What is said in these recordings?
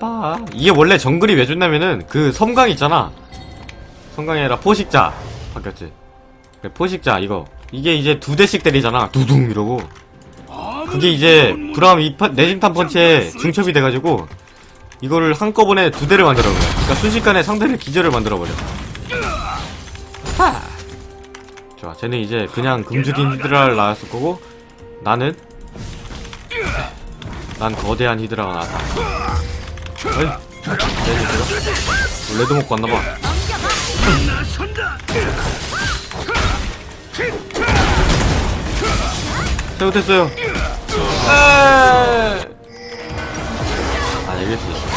빠빠 이게 원래 정글이 왜 좋냐면은 그 섬광 있잖아. 섬광이 아니라 포식자 바뀌었지. 그래, 포식자 이거. 이게 이제 두 대씩 때리잖아. 두둥 이러고. 그게 이제 브라움 내심탄 펀치에 중첩이 돼가지고 이거를 한꺼번에 두 대를 만들어버려. 그러니까 순식간에 상대를 기절을 만들어버려. 하. 좋아. 쟤는 이제 그냥 금죽인 히드라를 나왔을 거고 나는 난 거대한 히드라가 나왔다? 레드 먹고 왔나봐. 잘못했어요. 아 이길 수 있어.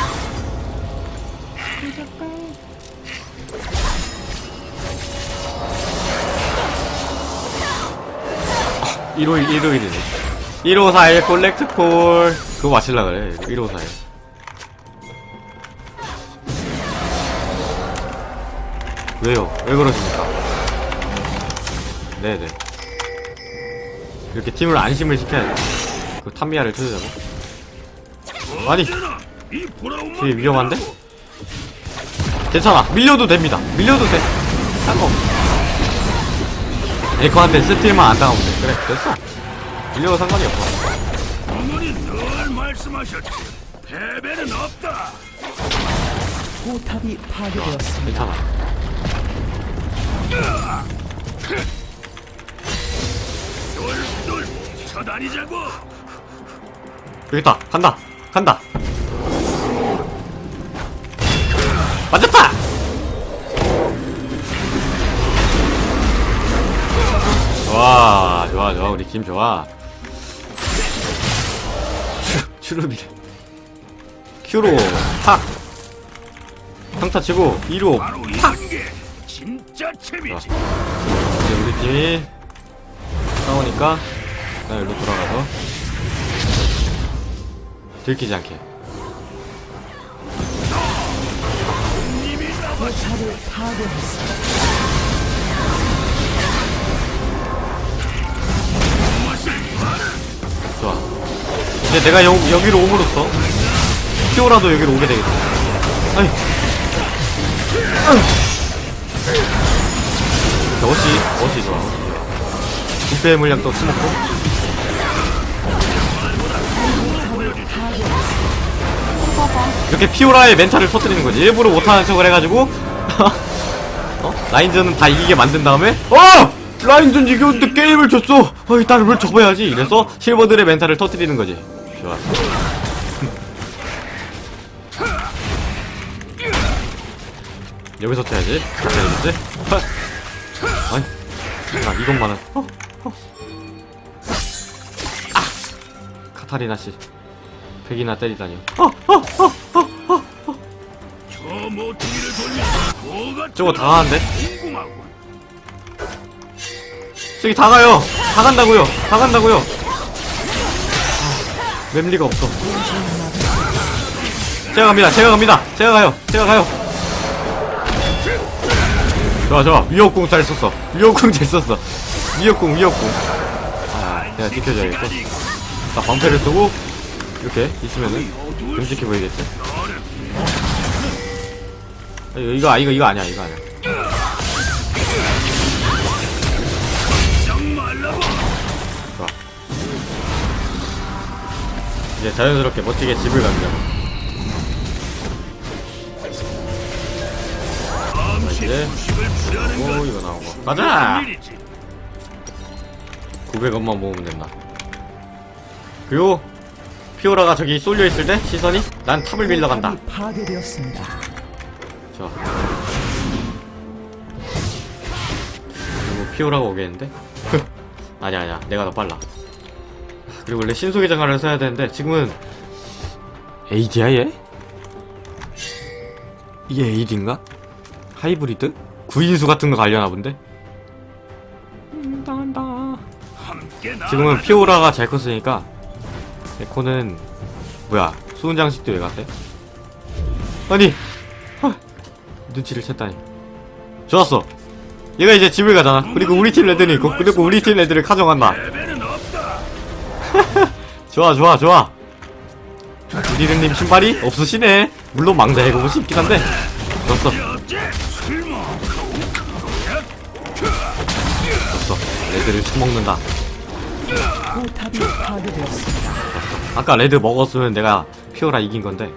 1호 1호 1이네. 1541 콜렉트 콜. 그거 마실라 그래. 1541 왜요? 왜 그러십니까? 네네 이렇게 팀을 안심을 시켜야 돼. 그 탐미아를 쳐주자고. 아니, 되게 위험한데? 괜찮아. 밀려도 됩니다. 밀려도 돼. 상관없어. 에코한테 스틸만 안 당하면 돼. 그래, 됐어. 밀려도 상관이 없어. 어머니 늘 말씀하셨지. 패배는 없다. 포탑이 파괴되었습니다. 괜찮아. 똘똘 쳐다니자고. 여기 있다. 간다. 간다. 맞았다! 좋아, 좋아, 좋아. 우리 팀 좋아. 추르비래. 큐로, 탁! 평타 치고, 2로, 바 이제 우리 팀이 싸우니까 나 여기로 돌아가서 들키지 않게 포탑을 파괴했습니다. 좋아 이제 내가 여, 여기로 옴으로써 피오라도 여기로 오게 되겠다 아이 아이. 자, 어시 어시. 좋아 부패의 물약도 쓰먹고. 이렇게 피오라의 멘탈을 터뜨리는 거지. 일부러 못하는 척을 해가지고. 어? 라인전은 다 이기게 만든 다음에? 어! 라인전 이겼는데 게임을 졌어! 어이 나를 왜 접어야지? 이래서 실버들의 멘탈을 터뜨리는 거지. 좋아. 여기서 쳐야지. 잘해야지 아니 나 이것만은 어? 어. 아! 카타리나 씨 백이나 때리다니 어? 저 모퉁이를 돌면 뭐가 저거 다? 궁금하고. 저기 다 가요. 다 간다고요. 다 간다고요. 아, 맵리가 없어. 제가 갑니다. 제가 갑니다. 제가 가요. 제가 가요. 좋아 좋아. 위협궁 잘 썼어. 위협궁 잘 썼어. 위협궁 위협궁. 아 내가 지켜줘야겠어. 나 방패를 쓰고 이렇게 있으면은 끔찍해 보이겠지. 아, 이거 이거 아, 이거 이거 아니야 이거 아니야. 좋아. 이제 자연스럽게 멋지게 집을 갑니다. 이제 오건 이거 나오고 가자. 무슨 일이지? 900원만 모으면 된다. 그리고 피오라가 저기 쏠려 있을 때 시선이 난 탑을 밀러 간다. 파괴되었습니다. 좋아. 그리고 피오라가 오겠는데? 아니야 아니야 내가 더 빨라. 그리고 원래 신속의 장갑을 써야 되는데 지금은 AD야 얘? 이게 AD인가? 하이브리드? 구인수 같은 거 갈려나 본데? 나. 지금은 피오라가 잘 컸으니까 에코는 뭐야 수은 장식도 왜 갔대? 아니 헐, 눈치를 챘다니 좋았어 얘가 이제 집을 가잖아 그리고 우리 팀 레드는 있고 그리고 우리 팀 레드를 가져간다. 좋아 좋아 좋아 우디르님 신발이 없으시네. 물론 망자의 고무이 있긴 한데. 넣었어. 레드를 처먹는다. 아까 레드 먹었으면 내가 피오라 이긴 건데.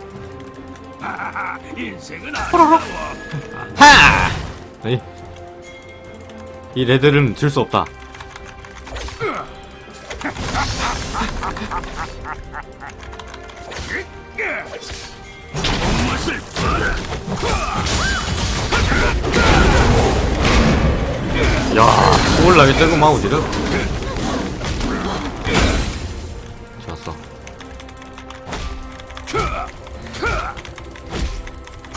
아름다워. 하! 이 레드는 질수 없다. 야, 올라겠다구만 우디르. 좋았어.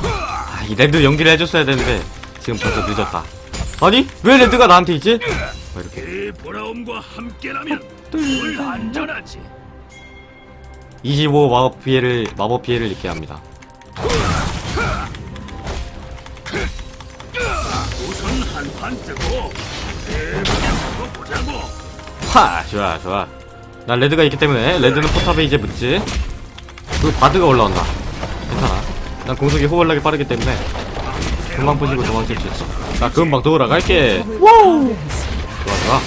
아, 이 레드 연기를 해줬어야 되는데 지금 벌써 늦었다. 아니 왜 레드가 나한테 있지? 뭐 이렇게 이 보라움과 함께라면 늘 안전하지. 25 마법 피해를 마법 피해를 입게 합니다. 우선 한판 뜨고 하 좋아 좋아. 난 레드가 있기 때문에 레드는 포탑에 이제 묻지. 그 바드가 올라온다. 괜찮아. 난 공속이 호월나게 빠르기 때문에 금방 부시고 도망칠 수 있어. 나 금방 돌아갈게. 탑을 파괴했습니다. 좋아 좋아.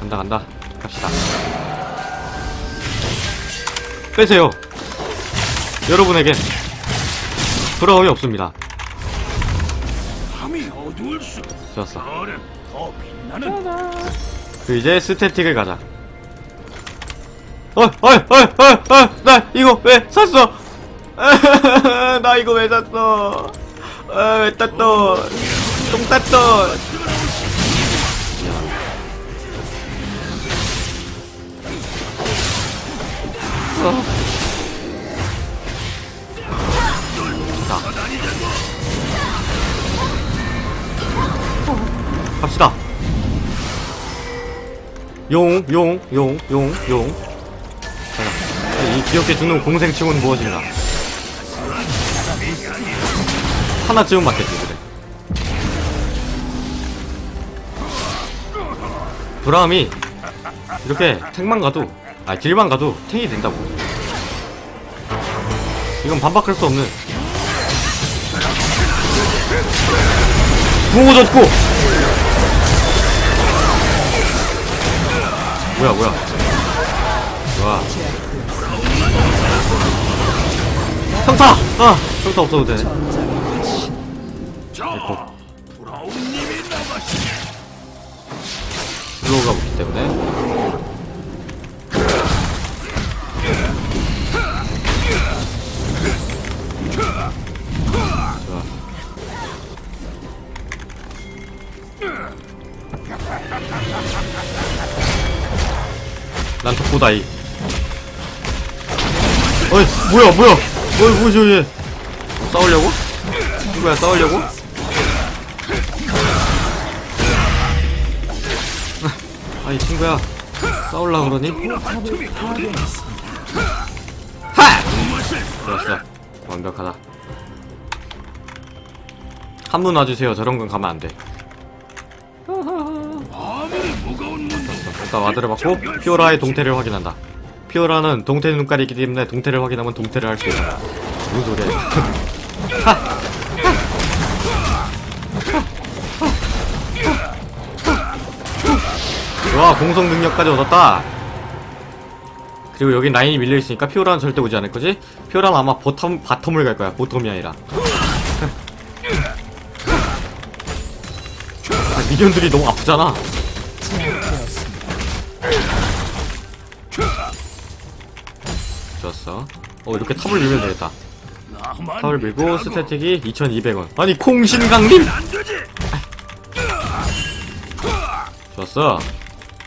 간다 간다. 갑시다. 빼세요. 여러분에겐 부러움이 없습니다. 좋았어. 그 이제 스태틱을 가자. 어, 어, 어, 어, 어, 나 이거 왜 샀어? 나 이거 왜 샀어? 어, 왜 땄어? 똥 땄어. 용, 용, 용, 용, 용. 자, 이 귀엽게 죽는 공생충은 무엇인가? 하나쯤은 맞겠지, 그래. 브라움이 이렇게 탱만 가도, 아, 길만 가도 탱이 된다고. 이건 반박할 수 없는. 붕어 졌고! 뭐야 뭐야 좋아 평타! 아! 평타 없어도 브라움님이 나가시네. 슬로우가 붙기 때문에 난 덕보다이 어이 뭐야 뭐야 어이 뭐지 얘 싸우려고? 친구야 싸우려고? 아이 친구야 싸울라 그러니? 파괴했습니다. 좋았어 완벽하다 한 분 와주세요 저런 건 가면 안돼 일단 와드를 받고 피오라의 동태를 확인한다. 피오라는 동태 눈깔이 있기 때문에 동태를 확인하면 동태를 할 수 있다. 무슨 소리야 좋아 공성 능력까지 얻었다. 그리고 여긴 라인이 밀려 있으니까 피오라는 절대 오지 않을 거지? 피오라는 아마 버텀, 바텀을 갈 거야. 보텀이 아니라 미니언들이 너무 아프잖아. 좋았어 어 이렇게 탑을 밀면 되겠다 탑을 밀고. 스태틱이 2200원 아니 콩신강림. 좋았어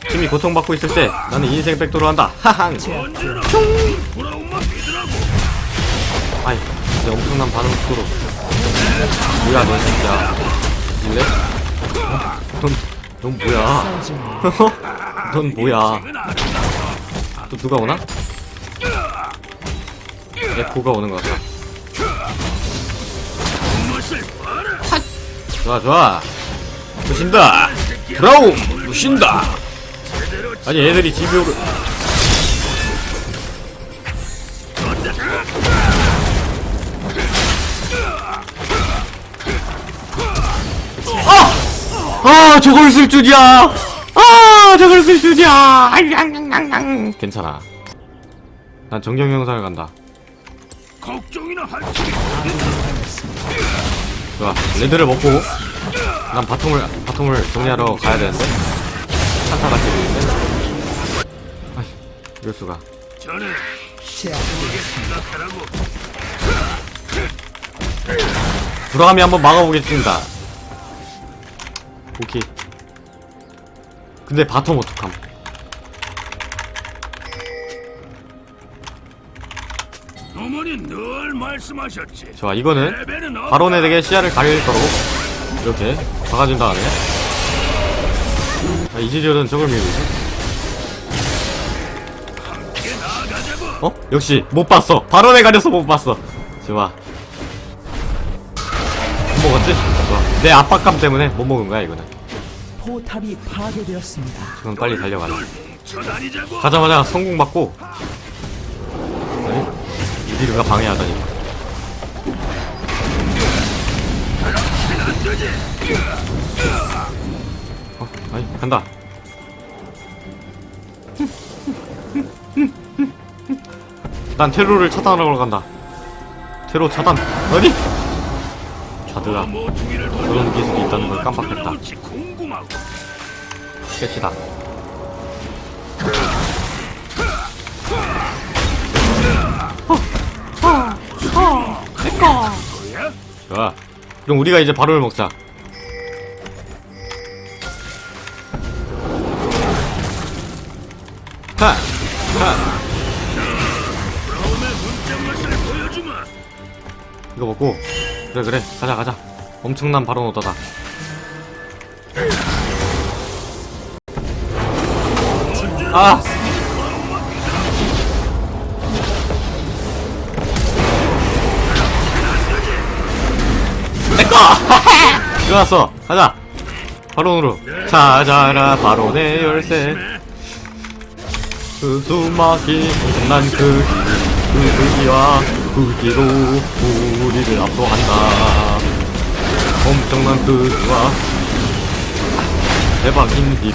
팀이 고통받고 있을 때 나는 인생 백도로 한다 하항. 아이 진짜 엄청난 반응 속도로 뭐야 너 진짜 일래? 넌, 넌 뭐야. 넌 뭐야. 또 누가 오나? 에코가 오는 것 봐라. 좋아 좋아 부신다 브라움 부신다 아니 애들이 집에 오 아 저걸 쓸 줄이야. 아 저걸 쓸 줄이야. 알량량량량 괜찮아. 난 정경 영상을 간다. 걱정이나 할 틈이 좋아. 레드를 먹고 난 바통을 바통을 정리하러 가야 되는데. 한타가 지르는데. 아이 이럴 수가. 생각하라고 불화함이 한번 막아보겠습니다 오케이 근데 바통 어떡함? 어머니 늘 말씀하셨지. 좋아 이거는. 바론에게 시야를 가릴 거로 이렇게 박아준 다음에. 아, 이지리얼은 저걸 밀고 있어? 어? 역시 못 봤어. 바론에 가려서 못 봤어. 좋아. 못 먹었지? 내 압박감 때문에 못 먹은 거야 이거는. 포탑이 파괴되었습니다. 지금 빨리 쳐다니자고 가자마자 성공받고. 아니 이디르가 방해하다니. 어? 아니 간다. 난 테로를 차단하러 간다. 테로 차단. 어디? 모퉁이를 그런 기술이 있다는 걸 깜빡했다. 끝이다 뭐야? 좋아. 그럼 우리가 이제 바로를 먹자. 하! 하! 이거 먹고. 그래 그래. 가자 가자 엄청난 바로 얻어다. 아! 내꺼 일어났어 가자. 바론으로. 찾아라 바론의 열쇠. 그 수막이 난그 그 불기와 불기로 우리를 압도한다 엄청난 그와 대박인 힙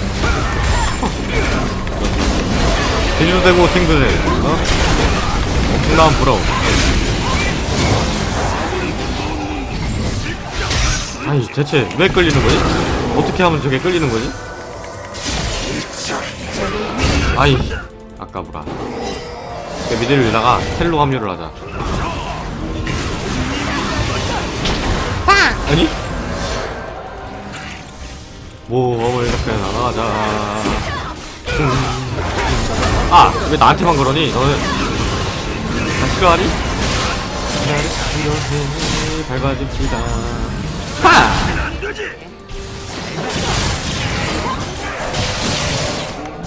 대주되고 탱그네 어? 엄청난 부러움 아니 대체 왜 끌리는 거지? 어떻게 하면 저게 끌리는 거지? 아이 아까부라 그 미드를 위다가 텔로 합류를 하자 아니? 모험을 이렇게 나가자 음. 아! 왜 나한테만 그러니? 너는 다 싫어하니? 나를 싫어해 밟아줍시다 하!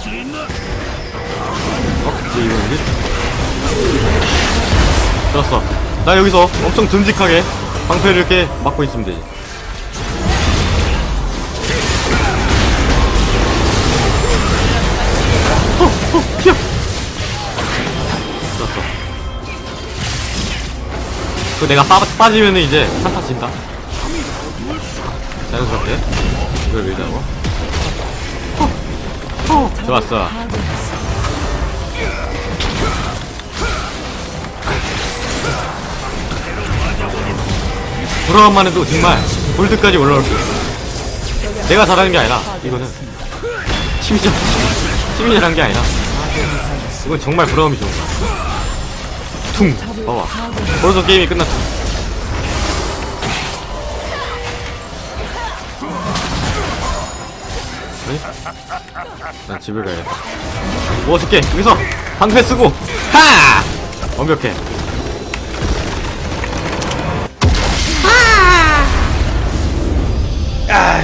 진나 어? 이제 이거 뭐지? 들었어. 나 여기서 엄청 듬직하게 방패를 이렇게 막고 있으면 되지. 그 내가 빠, 빠지면은 이제 한타 진다. 자연스럽게. 이걸 밀자고. 좋았어. 돌아간만 해도 정말 골드까지 올라올 수 있어. 내가 잘하는 게 아니라 이거는 팀이 팀이 잘한 게 아니라 이건 정말 부러움이 좋은 거야. 퉁 봐봐. 벌써 게임이 끝났어. 난 집을 가야겠다. 뭐 줄게 여기서 방패 쓰고 하 완벽해. 아